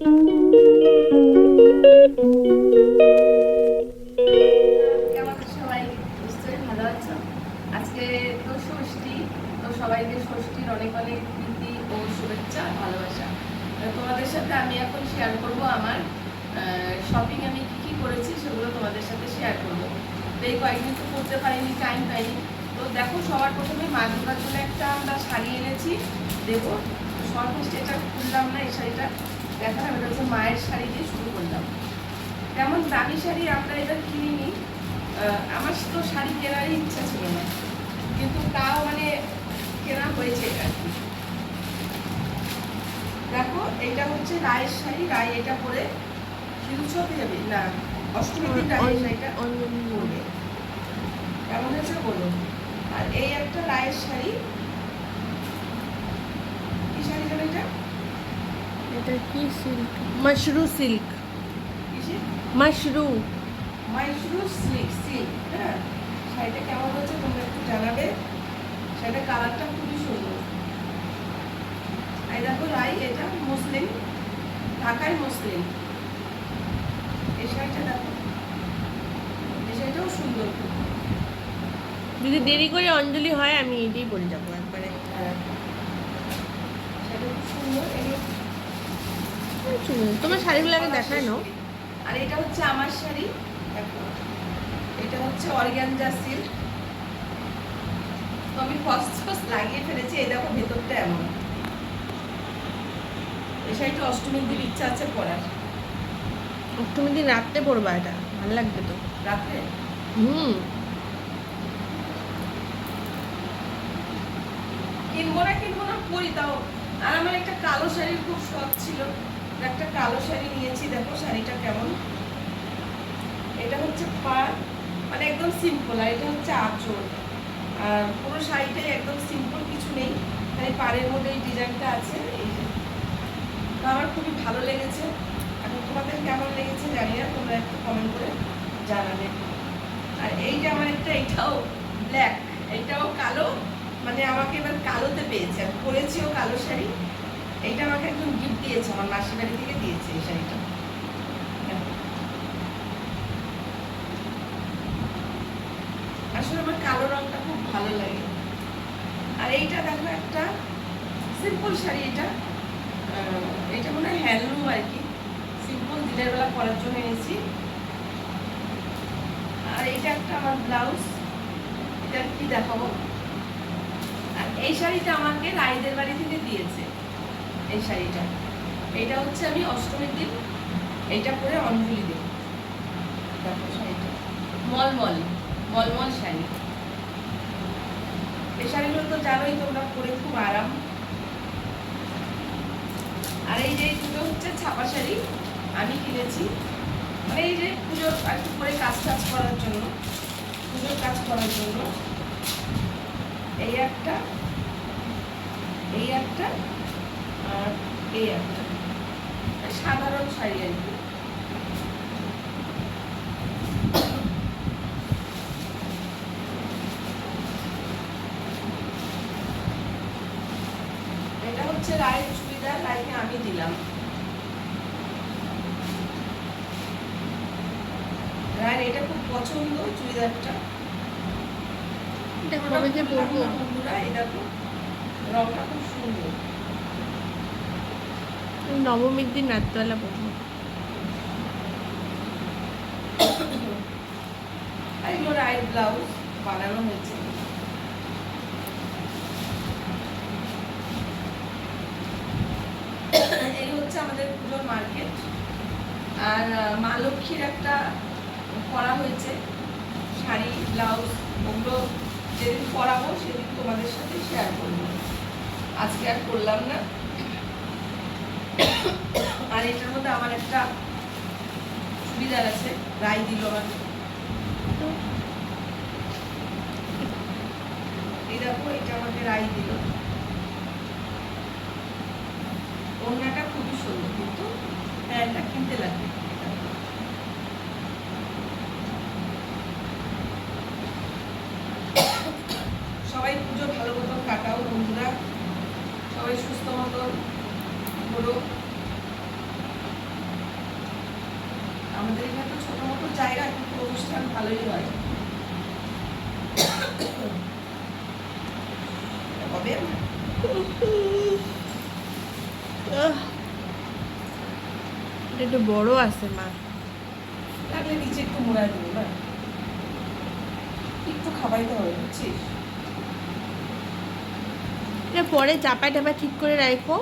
আজকে শপিং আমি কি কি করেছি সেগুলো তোমাদের সাথে শেয়ার করব। এই কয়েকদিন তো করতে পারিনি টাইম পাইনি। তো দেখো, সবার প্রথমে মা দুর্গার জন্য একটা আমরা শাড়ি এনেছি, দেবো। সর্বশেষ এটা খুললাম না এই শাড়িটা। দেখালাম এটা হচ্ছে মায়ের শাড়ি দিয়ে শুরু করলাম। তেমন দামি শাড়ি আমরা এবার কিনিনি আমার তো শাড়ি কেনারই ইচ্ছা ছিল না। কিন্তু তাও মানে কেনা হয়েছে কি। দেখো, এটা হচ্ছে রায়ের শাড়ি, রায় এটা পরে হিলসতে যাবে। না, অষ্টমীর রায়ের শাড়িটা পরবে। কেমন হয়েছে বলো? আর এই একটা রায়ের শাড়ি, কি শাড়ি যেন এটা? এটা কি silk mashru silk mashru Mysore silk silk হ্যাঁ? শাড়িটা কেমন হচ্ছে তোমরা একটু জানাবে? শাড়িটা কালারটা খুবই সুন্দর। এই দেখো রাই এটা মুসলিম ঢাকায় মুসলিম। এই শাড়িটা দেখো। এই শাড়িটাও সুন্দর যদি দেরি করে অঞ্জলি হয় আমি এটাই বলে যাব একবারে। হ্যাঁ। শাড়িটা খুব সুন্দর এগুলো তোমার শাড়িগুলো আগে দেখায় নাও। আর এটা হচ্ছে আমার শাড়ি। দেখো এটা হচ্ছে অর্গ্যানজা সিল্ক তো আমি ফার্স্ট ফার্স্ট লাগিয়ে ফেলেছি এই দেখো ভেতরটা এমন। এই শাড়িটা অষ্টমীর দিন ইচ্ছা আছে পরার। অষ্টমীর দিন রাত্রে পরবা এটা ভালো লাগবে তো। রাত্রে? হুম। কিনবো না কিনবো না পরি তাও। আর আমার একটা কালো শাড়ির খুব শখ ছিল। একটা কালো শাড়ি নিয়েছি, দেখো শাড়িটা কেমন। এটা হচ্ছে পাড় মানে একদম সিম্পল আর এটা হচ্ছে আঁচল। আর পুরো শাড়িটাই একদম সিম্পল কিছু নেই। খালি পাড়ের মধ্যে এই ডিজাইনটা আছে, এই তো আমার খুবই ভালো লেগেছে। এখন তোমাদের কেমন লেগেছে জানি না, তোমরা একটু কমেন্ট করে জানাবে। আর এইটা আমার একটা, এটাও ব্ল্যাক এইটাও কালো মানে আমাকে এবার কালোতে পেয়েছে। আমি পরেছিও কালো শাড়ি। এইটা আমাকে একজন গিফট দিয়েছে, আমার মাসির বাড়ি থেকে দিয়েছে এই শাড়িটা। আসলে আমার কালো রংটা খুব ভালো লাগে। আর এইটা দেখো একটা সিম্পল শাড়ি এটা। এটা মনে হয় হ্যান্ডলুম আর কি। সিম্পল দিনের বেলা পরার জন্য এনেছি। আর এইটা একটা আমার ব্লাউজ এটা কি দেখাবো? আর এই শাড়িটা আমাকে রাইদের বাড়ি থেকে দিয়েছে। এই শাড়িটা। এটা হচ্ছে আমি অষ্টমীর দিন, এইটা পরে অঞ্জলি দেখো শাড়িটা। মলমল মলমল শাড়ি। এই শাড়িগুলো তো জানোই তোমরা পরে খুব আরাম। আর এই যে দুটো হচ্ছে ছাপা শাড়ি আমি কিনেছি। মানে এই যে পুজোর আর কি করে কাজ টাজ করার জন্য, পুজোর কাজ করার জন্য। এই একটা এই একটা আর এই একটা। সাধারণ শাড়ি আর কি। এটা হচ্ছে রায়ের চুড়িদার রায়কে আমি দিলাম। রায়ের এটা খুব পছন্দ চুড়িদারটা। এটা কবে যে পরবো বন্ধুরা এই দেখো রংটা খুব সুন্দর। নবমীর দিন রাত্রবেলা হয়েছে। এই হচ্ছে আমাদের পুজোর মার্কেট। আর মা একটা করা হয়েছে। ব্লাউজ, ওগুলো যেদিন পরাবো সেদিন তোমাদের সাথে শেয়ার করব। আজকে আর করলাম না। আর এটার মধ্যে আমার একটা সুবিধার আছে রায় দিল আমাকে এই দেখো, এটা আমাকে রায় দিল। ওড়নাটা খুবই সুন্দর, কিন্তু প্যান্টটা কিনতে লাগবে। করো আমাদের এখানে তো ছোট মোটো জায়গা কিন্তু অনুষ্ঠান ভালোই হয়। হবে একটু বড় আছে মা। লাগলে নিচে একটু মোড়ায় দেবো না একটু খাবাইতে হবে বুঝছিস? পরে চাপায় টাপায় ঠিক করে রাখো।